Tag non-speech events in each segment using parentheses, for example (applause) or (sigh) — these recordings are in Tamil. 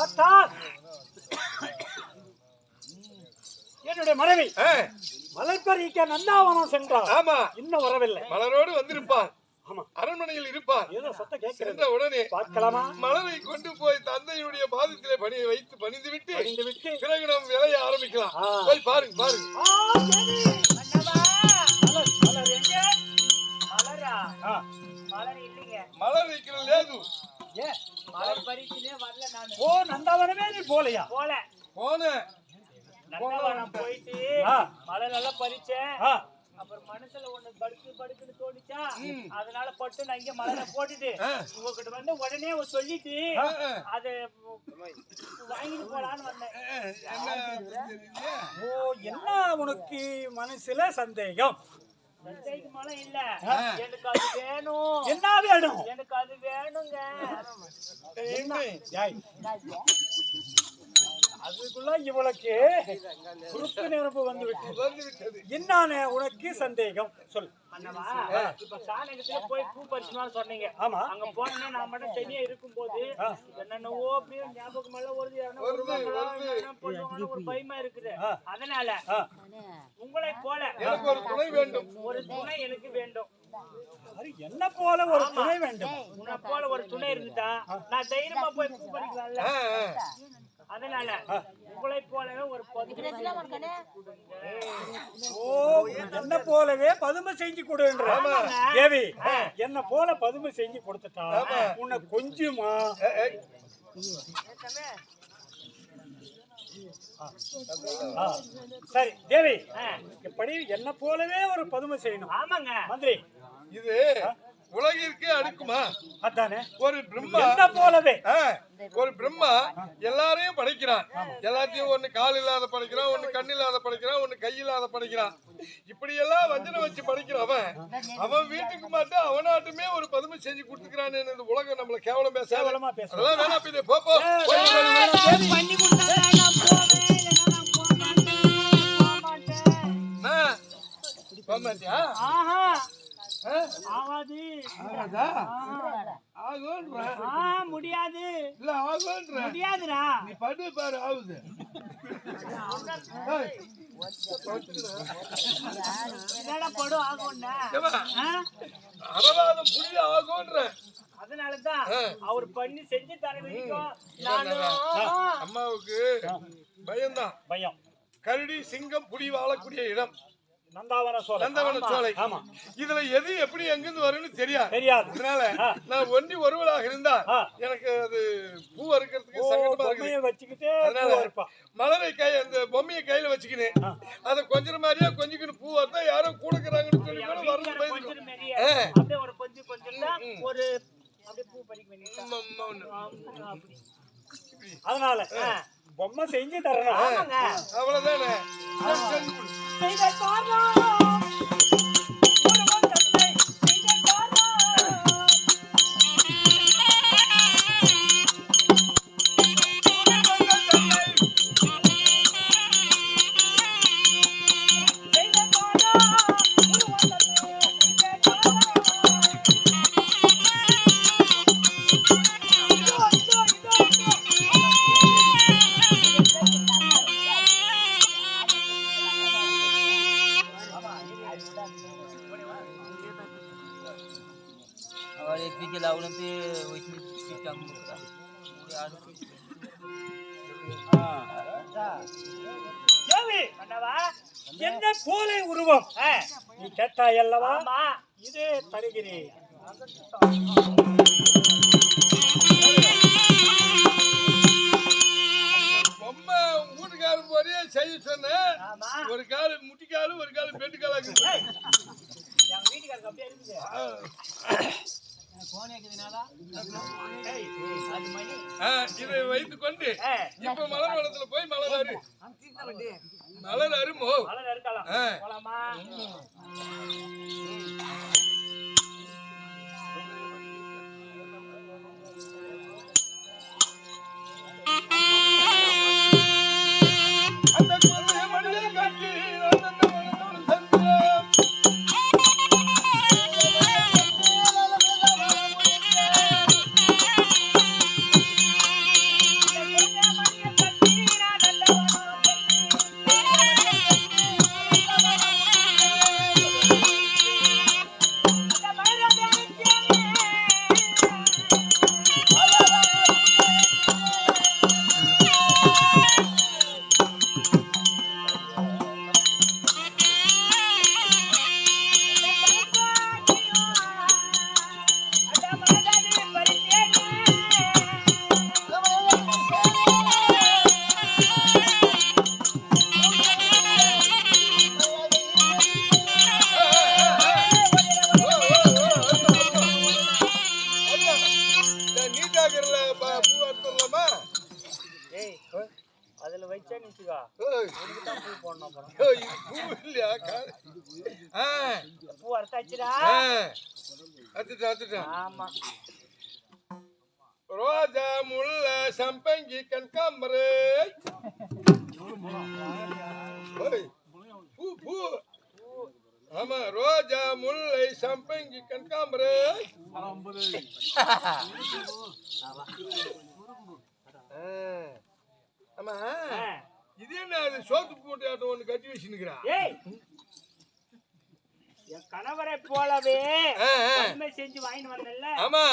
பார்த்தால் என்னுடைய மனைவி மலைப்பறிக்க நந்தாவனம் சென்றார் ஆமா. இன்னும் வரவில்லை. மலரோடு வந்திருப்பான் ஆமா. அரண்மனையில் கேட்கிறது சென்ற உடனே பார்க்கலாமா? மலரை கொண்டு போய் தந்தையுடைய பாதத்திலே பணியை வைத்து பணிந்து விட்டு பிறகு நாம் வேலையை ஆரம்பிக்கலாம். போய் பாருங்க பாருங்க. மலர், மலர் எங்க? மலரா? ஆ, மலர் இல்லைங்க. மலர் வைக்கிற லேது. ஓ நந்தாவனமே நீ போலையா போல போன நந்தவனம் போயிட்டு. மலர் நல்லா பறிச்சேன் அப்புறம் மனசுல ஒண்ணு படுக்கு படுக்குன்னு தோணுச்சா அதனால பட்டு நான் இங்க மலரை போட்டுட்டு. உங்ககிட்ட வந்து உடனே சொல்லிட்டு. அது வாங்கிட்டு போலான்னு வந்தேன்? ஓ என்ன உனக்கு மனசுல சந்தேகம் என்ன வேணும். எனக்கு அது வேணுங்க. அதுக்குள்ள இவளுக்கு குறுக்கு நெருப்பு வந்து விட்டு வந்து விட்டது என்னானே உனக்கு சந்தேகம். சொல் அண்ணவா இப்ப சாணகத்துல போய் பூ பறிச்சுனாலும் சொன்னீங்க. ஆமா. அங்க போனோம்னா நான் மட்டும் தனியா இருக்கும்போது. என்னென்னவோ அப்படியே ஞாபகம் எல்லாம் வருது. ஒரு பயமா இருக்குது. அதனால உங்களை போல எனக்கு ஒரு துணை வேண்டும். ஒரு துணை எனக்கு வேண்டும். என்ன போல ஒரு துணை வேண்டும். உன்னை போல ஒரு துணை இருந்துட்டா நான் தைரியமா போய் பூ பறிக்கலாம்ல. அதனால உங்களை போலவே ஒரு ஓ என்ன போலவே பதுமை செஞ்சு கொடுன்ற. தேவி என்ன போல பதுமை செஞ்சு கொடுத்துட்டா உன்னை கொஞ்சுமா? சரி தேவி. இப்படி என்ன போலவே ஒரு பதுமை செய்யணும். ஆமாங்க. மந்திரி. இது உலகிற்கு அடுக்குமா? அதானே. ஒரு பிரம்மா. போலவே? ஒரு பிரம்மா எல்லாரையும் படைக்கிறான். எல்லாத்தையும் ஒண்ணு கால் இல்லாத படைக்கிறான் ஒண்ணு கண் இல்லாத படைக்கிறான் ஒண்ணு கை இல்லாத படைக்கிறான். இப்படி எல்லாம் வஞ்சனை வச்சு படைக்கிறவன் அவன். வீட்டுக்கு மட்டும் அவனாட்டுமே ஒரு பதுமை செஞ்சு கொடுத்துக்கிறான்னு இந்த உலகம் நம்மள கேவலம் பேச அதெல்லாம் வேணாம் பின்ன போ போ. போய் உட்காரு. பண்ணி கொடுத்தா நான் போவேன் இல்லைன்னா நான் போக மாட்டேன் போக மாட்டேன் என்ன? போக மாட்டியா? ஆஹா ஆ? ஆகாது ஆகாதா? ஆகுன்ற. ஆ முடியாது இல்ல ஆகுன்ற. முடியாதுடா நீ படு பாரு ஆகுது படும் ஆகும்னா? அரவாதம் புரிய ஆகுன்ற. அதனாலதான். அவர் பண்ணி செஞ்சு தர வரைக்கும் அம்மாவுக்கு பயம்தான் பயம் கரடி சிங்கம் புலி வாழக்கூடிய இடம் நந்தாவன சோழ நந்தவன சோலை. ஆமா. இதுல எது எப்படி எங்கிருந்து வரும்னு தெரியாது. தெரியாது. அதனால. நான் ஒண்டி ஒருவராக இருந்தா. எனக்கு அது பூ அறுக்கிறதுக்கு சங்கடமா வச்சுக்கிட்டே அதனால மலரை கை அந்த பொம்மையை கையில வச்சுக்கினேன். அதை கொஞ்ச மாதிரியா கொஞ்சிக்கின்னு பூ வந்தா யாரோ கூடுக்கிறாங்கன்னு சொல்லி கூட வரது வீட்டுல பயந்துடும் கொஞ்சம் மாரியே ஆ. அப்படியே ஒரு கொஞ்சம் கொஞ்சம் தான் ஒரு அப்படியே பூ பறிக்க வேண்டியது அப்படி அதனால பொம்மை செஞ்சு தரணும். அவ்வளவுதானே? கேட்டாய் அல்லவா ஆமா. இதே தருகிறேன். போறியே செய்ய சொன்னேன் ஆமா. ஒரு கால் முட்டிக்காலு ஒரு கால் பெண்டு காலாக்கு இதை வைத்துக் கொண்டு இப்ப மலர் வனத்துல போய் மலர் மலர் அருமோ? மலர் இருக்கலாம் ஆ. போலாமா? பாக்குறல பூ எடுத்துடலாமா? ஏய் அதுல வச்சா நிச்சுக்கா உனக்கு தான் பூ போடணும் அப்புறம். இது பூ இல்லையா ஆ. பூ அறுத்தாச்சுடா. அத்துட்டு அத்துட்டு ஆமா. ரோஜா முல்ல சம்பங்கி கண்காம்பரு (laughs) பூ பூ. ஆமா ரோஜா முல்லை சம்பங்கி கண்காம்பரு ஆ. ஆமா. இது என்ன அது சோத்து போட்டு ஆட்டம் ஒண்ணு கட்டி வச்சுனுக்குறா ஏய்! என் கணவரை போலவே செஞ்சு வாங்கிட்டு வந்தேன்ல ஆமா.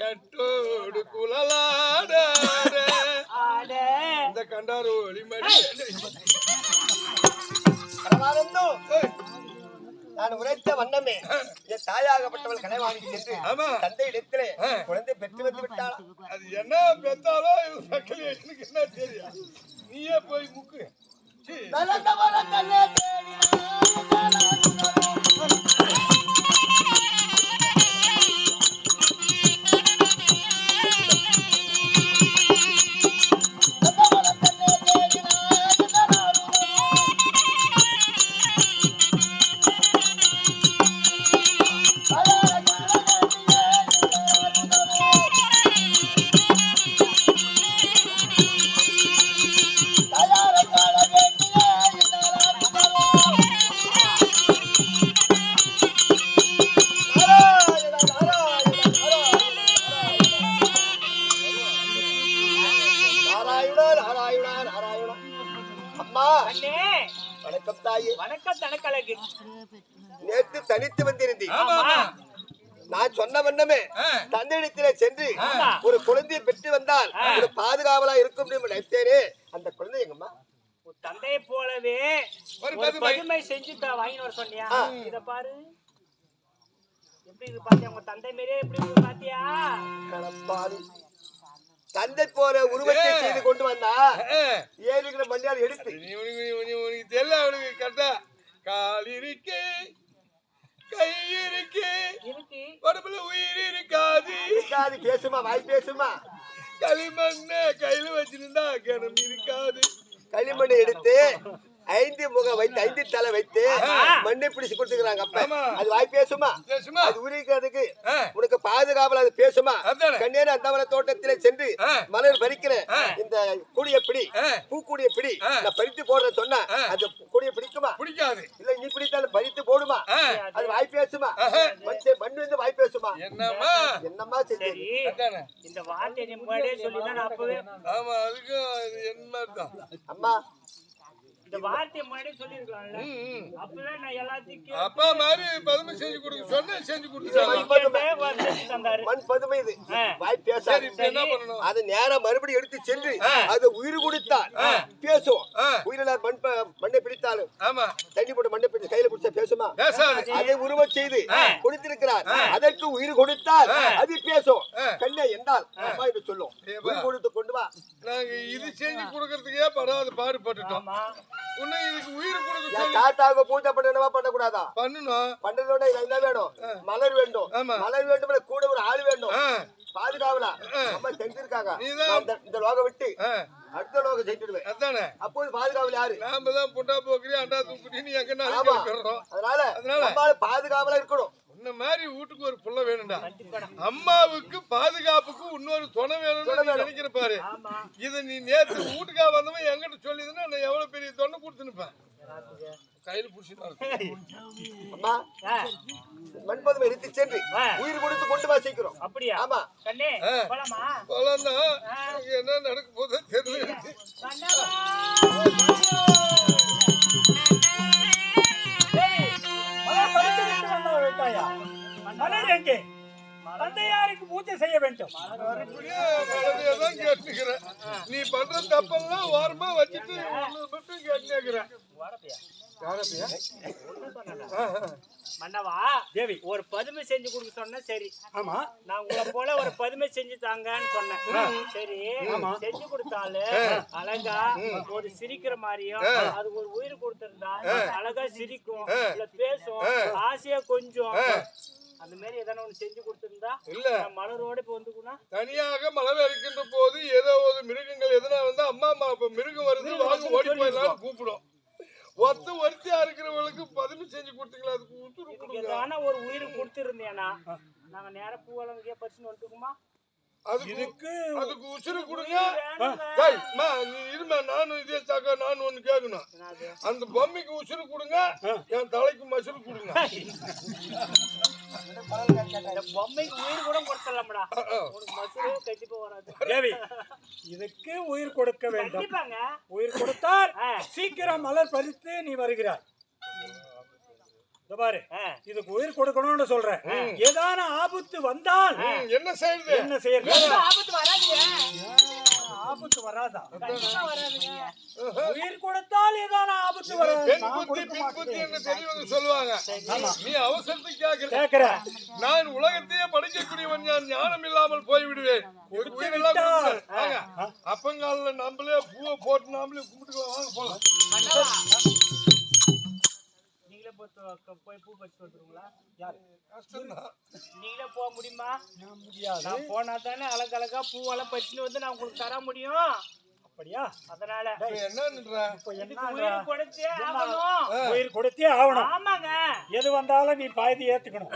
கட்டோடு குழலாட இந்த கண்டாரு ஒளிமடி. பரமானந்தம் நான் உரைத்த வண்ணமே என் தாயாகப்பட்டவள் கலைவாணிக்கு சென்று தந்தை இடத்திலே. குழந்தை பெற்று வந்து விட்டாள்? அது என்ன பெத்தாலோ எனக்கு என்ன தெரியும்? நீயே போய் முக்கு. சீ. நாராயணா தாயே வணக்கம் தனக்கழகு நேற்று தனித்து வந்திருந்தேன் நான் சொன்ன வண்ணமே. தந்தையிடத்திலே சென்று. ஒரு குழந்தையை பெற்று வந்தால். ஒரு பாதுகாவலா இருக்கும் என்று நினைத்தேனே அந்த குழந்தை எங்கம்மா உன் தந்தையை போலவே ஒரு பதுமை. செஞ்சு த- வாங்கிட்டு வர சொன்னியா. இத பாரு எப்படி இது பாத்தியா உங்க தந்தை மாரியே எப்படி பாத்தியா. தந்தை போற உருவத்தை. செய்து கொண்டு வந்தா. ஏறிக்கிற மண்ணியால் எடுத்து. உனக்கு தெரியல அவனுக்கு கரெக்டா. கால் இருக்கு கை இருக்கு. இருக்கு. உடம்புல உயிர் இருக்காது. இருக்காது பேசுமா வாய் பேசுமா. களிமண்ண கையில வச்சிருந்தா கனம் இருக்காது. களிமண்ணை எடுத்து ஐந்து முகம் வைத்து ஐந்து தலை வைத்து. மண்ணை பிடிச்சு கொடுத்துக்கிறாங்க அப்ப. அது வாய் பேசுமா பேசுமா அது உரிக்கிறதுக்கு. உனக்கு பாதுகாவல் அது பேசுமா. கண்ணேன அந்தவன தோட்டத்திலே சென்று. மலர் பறிக்கிறேன். இந்த கூடிய பிடி ஆ. பூக்கூடிய பிடி. நான் பறித்து போடுறேன் சொன்னா. அந்த கூடிய பிடிக்குமா பிடிக்காது இல்ல நீ பிடித்தாலும் பறித்து போடுமா. அது வாய் பேசுமா ஆஹா. மண் வந்து வாய் பேசுமா என்னம்மா என்னம்மா சரி இந்த வார்த்தை நீ முன்னாடியே நான் அப்பவே ஆமா அதுக்கும் அது என்ன தான் அம்மா இந்த வார்த்தையை முன்னாடியே சொல்லிருக்கலாம்ல ம், ம். அப்பவே நான் எல்லாத்தையும் அப்பா மாதிரி பதுமை செஞ்சு கொடுக்க சொன்ன செஞ்சு தந்தாரு. மண் பதுமை இது. வாய் சரி பேசாது இப்ப என்ன பண்ணணும்? அது நேரா மறுபடியும் எடுத்து சென்று. அது உயிர் கொடுத்தால் பேசும். உயிரில மண் மண்ணை பிடித்தாலும் ஆமா. தண்ணி போட்டு மண்ணை பிடிச்சு கையில பிடிச்சா பேசுமா? பேசாது. அதை செய்து கொடுத்திருக்கிறார். அதற்கு உயிர் கொடுத்தால் அது பேசும். கண்ணே என்றால் அம்மா என்று சொல்லும். உயிர் கொடுத்து கொண்டு வா. நாங்க இது செஞ்சு கொடுக்கறதுக்கே படாத பாடுபட்டுட்டோம். ஆமா. உன்னை இதுக்கு உயிர் கொடுக்க என் தாத்தாவுக்கு பூஜை பண்ணணுமா பண்ணக்கூடாதா? பண்ணணும் பண்றதோட என்ன வேணும்? மலர் வேண்டும். மலர் வேண்டும் கூட ஒரு ஆள் வேண்டும். பாதுகாவலா? அம்மா செஞ்சிருக்காங்க. இந்த- லோகம் விட்டு அடுத்த லோகம் செஞ்சிடுவேன். அதானே. அப்போது பாதுகாவல் யாரு? நாம தான் புட்டா போக்குறி அண்டா தூக்குறி நீ அதனால அதனால? பாதுகாவலா இருக்கணும். இந்த மாதிரி வீட்டுக்கு ஒரு புள்ள வேணும்டா. அம்மாவுக்கு பாதுகாப்புக்கு இன்னொரு துணை வேணும்னு நினைக்கிற பாரு இத நீ நேத்து வீட்டுக்கா வந்தவன் என்கிட்ட சொல்லிதுன்னா நான் எவ்வளவு பெரிய தொண்டை கொடுத்துனுப்பேன் கையில மண்பதுமை எடுத்து சென்று. உயிர் கொடுத்து கொண்டு வா சீக்கிரம். அப்படியா? ஆமா. போலாமா? என்ன நடக்க போதோ தெரியல. வந்தவர் விட்டாயா? மலர் எங்கே தந்தையாருக்கு பூஜை செய்ய வேண்டும். நீ பண்ற தப்பெல்லாம் ஓரமா வச்சுட்டு உன்னை மட்டும் கேட்டுக்கிறேன் மன்னவா தேவி. ஒரு பதுமை செஞ்சு கொடுக்க சொன்னா சரி. ஆமா. நான் உங்களை போல ஒரு பதுமை செஞ்சு தாங்கன்னு சொன்னேன். சரி செஞ்சு கொடுத்தாலும் அழகா ஒரு சிரிக்கிற மாதிரியும் அது ஒரு உயிர் கொடுத்திருந்தா அழகா சிரிக்கும் இல்ல பேசும் ஆசையா கொஞ்சம். அந்த மாதிரி எதனா ஒண்ணு செஞ்சு கொடுத்திருந்தா இல்ல. மலரோட இப்ப வந்துக்குனா தனியாக மலர் இருக்கின்ற போது ஏதோ ஒரு மிருகங்கள் எதுனா வந்து அம்மா அம்மா மிருகம் வருது வாங்க ஓடி போயிடலாம் கூப்பிடும். ஒத்த பதுமை செஞ்சு கொடுத்தீங்களா? அதுக்கு உசுறு கொடுங்க. எதான ஒரு உயிர் கொடுத்துருந்தேனா? நாங்க நேரா பூவலங்கையே பறிச்சுன்னு வந்துட்டுக்குமா அதுக்கு அதுக்கு உசுறு கொடுங்க. இருமா நானும் இதே சாக்கா நானும் ஒண்ணு கேட்கணும்? அந்த பொம்மைக்கு உசுறு கொடுங்க என் தலைக்கு மசுறு கொடுங்க. இந்த பொம்மைக்கு உயிர் கூட கொடுத்துடலாம்டா. மசூரே கண்டிப்பா வராது. தேவி இதுக்கு உயிர் கொடுக்க வேண்டும். உயிர் கொடுத்தால். சீக்கிரம் மலர் பறித்து நீ வருகிறாய். பாரு. இதுக்கு உயிர் கொடுக்கணும்னு சொல்றேன். ஏதான ஆபத்து வந்தால் என்ன செய்யுது? என்ன செய்யறது? ஆபத்து வராதுங்க. ஆபத்து வராதா? உயிர் கொடுத்தால் ஏதான ஆபத்து வராது? சொல்லுவாங்க. நீ அவசரத்துக்கு கேக்குறேன் நான் உலகத்தையே படிக்கக்கூடியவன் நான் ஞானம் இல்லாமல் போய்விடுவேன். அப்பங்காலில் நம்மளே பூவை போட்டு நாமளே கும்பிட்டுக்கலாம். வாங்க போலாம். போய் போய் பூ பறிச்சு வந்துருங்களா? கஷ்டம்தான். நீங்களே போக முடியுமா? முடியாது. நான் போனா தானே அழகழகா பூவெல்லாம் பறிச்சுன்னு வந்து நான் உங்களுக்கு தர முடியும். அப்படியா? அதனால உயிர் கொடுத்தே ஆகணும். ஆமாங்க. எது வந்தாலும் நீ பாதி ஏத்துக்கணும்.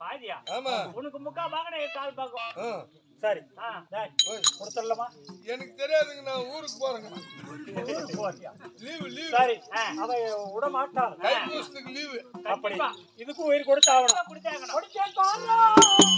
பாதியா? ஆமா. உனக்கு முக்கா வாங்கின கால் பாக்கும். சரி. ஆ. டேய், ஓய், கொடுத்துடலாமா? எனக்கு தெரியாதுங்க நான் ஊருக்கு போறேங்க. ஊருக்கு போறியா? Leave leave. சரி. அவ விட மாட்டாள் தைப்பூசத்துக்கு லீவு. அப்படி. இதுக்கும் உயிர் கொடுத்து ஆகணும். கொடுத்தாகணும் கொடுத்தேன்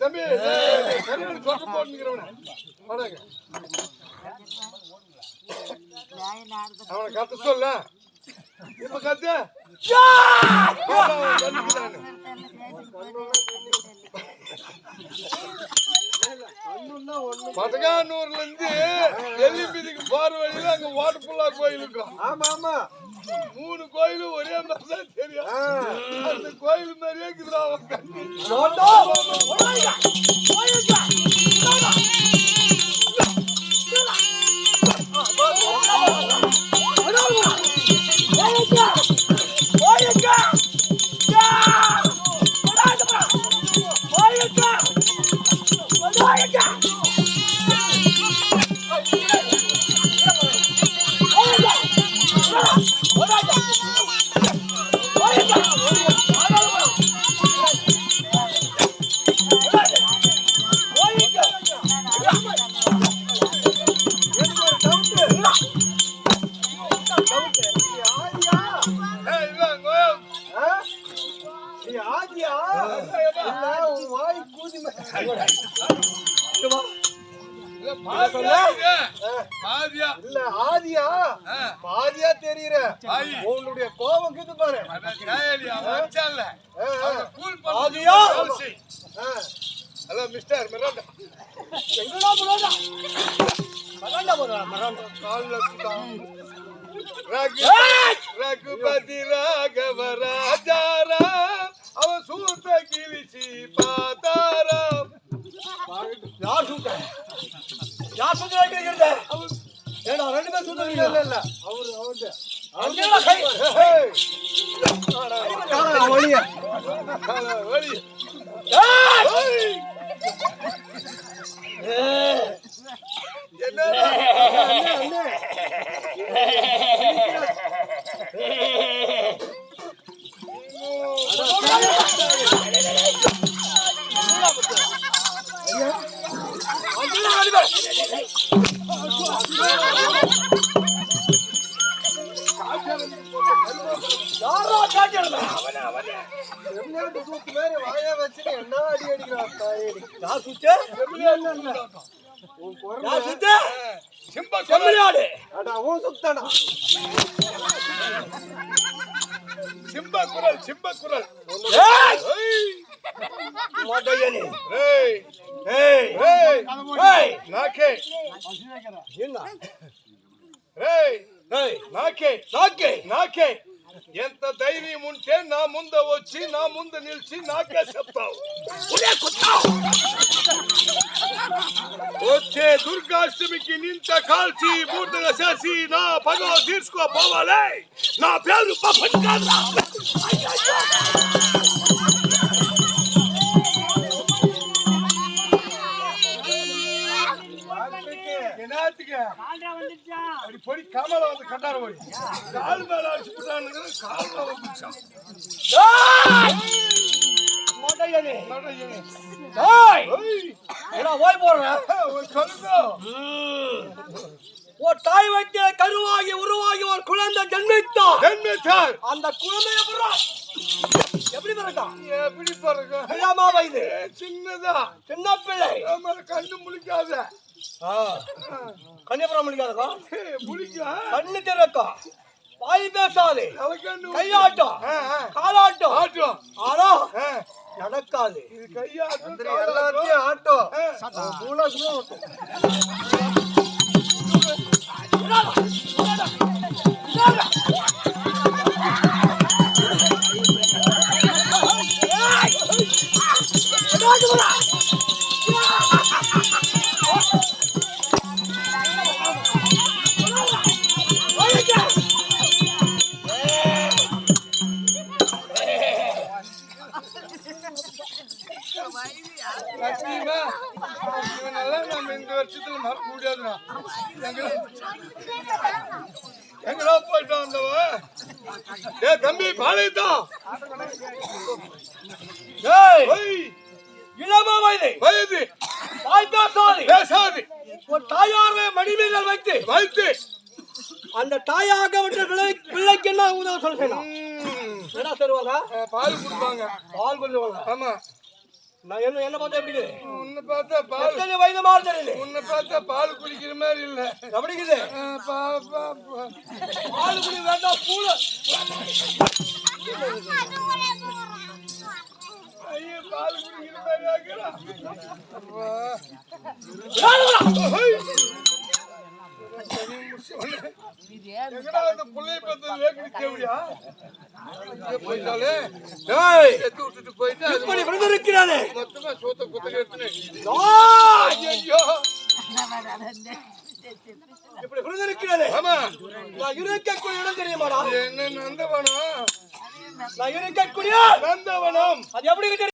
தம்பி டேய் கருமணி அவனை கத்த சொல்ல இப்ப கத்து பதகானூர்ல (laughs) இருந்து எலிம்பிதிக்கு போற வழியில அங்க வாட்டர்புல்லா கோயில் இருக்கும் ஆமா ஆமா. மூணு கோயிலும் ஒரே மாதிரி தெரியும். அந்த கோயில் மாதிரியே இருக்குதுடா ஆதியா? உன் வாய் கூதிமே ஆதியா. பாதியா தெரியற. உன்னுடைய கோபம் கிது பாரு. ஆதியா. Hello mister Miranda. எங்கடா மிராண்டா? மிராண்டா போறா மிராண்டா. கால்ல சுத்தா. ரகு ரகுபதி ராகவ ராஜா அவன் சூத்த கிழிச்சி பார்த்தாராம் யார் சுட்ட யார் சுத்த கேக்குறத ஏடா ரெண்டு பேர் சுத்த இல்ல இல்ல அவரு அவரு அங்கேடா சிம்ப குரல் சிம்ப குரல். மொதையனே ஏய். ஏய். ஏய். ஏய். நாக்கே. என்ன? ஏய். ஏய். நாக்கே. நாக்கே. நாக்கே. ఎంత ధైర్యం ఉంటే నా ముందు వచ్చి నా ముందు నిలిచి నాకే చెప్తావు. వచ్చే దుర్గాష్టమికి నింత కాల్చి బూటగా చేసి నా పగ తీర్చుకోపోవాలి. నా పేరు పప్పటి కాదురా. அப்படி பொடி கமல வந்து கண்டார போய். கால் மேல அடிச்சு விட்டானுங்க கால் மேல மாட்டையனே ஓய் ஒரு சொல்லுங்க ஓ தாய் வைத்த கருவாகி உருவாகி ஒரு குழந்தை ஜன்மித்தான். ஜென்மித்தார். அந்த குழந்தைய புறா எப்படி பிறக்கான் எப்படி பாருங்க இல்லாமா வயது சின்னதா. சின்ன பிள்ளை. நம்ம கண்ணு முழிக்காத கன்னியபுரம் முடிக்காதக்கா கண்ணு திறக்கும் வாய் பேசாது கையாட்டம். காலாட்டம் ஆட்டம் ஆனா நடக்காது இது கையாட்டம் எல்லாத்தையும் ஆட்டம் ஆட்டம் சத்தியமா இவனெல்லாம் நம்ம இந்த வருஷத்துல மறக்க முடியாதுடா எங்கடா எங்கடா போயிட்டான் அந்தவன் ஏ தம்பி பாளையத்தான் இளமா வயது. வயது. பேசாது பேசாது. ஒரு தாயாரை மடிமீதல் வைத்து. வைத்து. அந்த தாயாக விட்ட பிள்ளை பிள்ளைக்கு என்ன உதவி சொல்றேன் என்ன தருவாங்க? பால் குடிப்பாங்க. பால் கொள்ளுவாங்க ஆமா. நான் என்ன என்ன பார்த்தா எப்படி? உன்னை பார்த்தா பால் எத்தனை வயது மாதிரி தெரியல. உன்னை பார்த்தா பால் குடிக்கிற மாதிரி இல்ல. பா- பால் குடி வேண்டாம் பூல. ஐயோ, பால் குடிக்கிற மாதிரி. போயிட்டாலே மொத்தமா சோத்த குத்தக எடுத்துனேன் இப்படி ஆமா நான் இருக்கக்கூடிய இடம் தெரியுமாடா? என்ன நந்தவனம் நான் இருக்கக்கூடிய நந்தவனம். அது எப்படி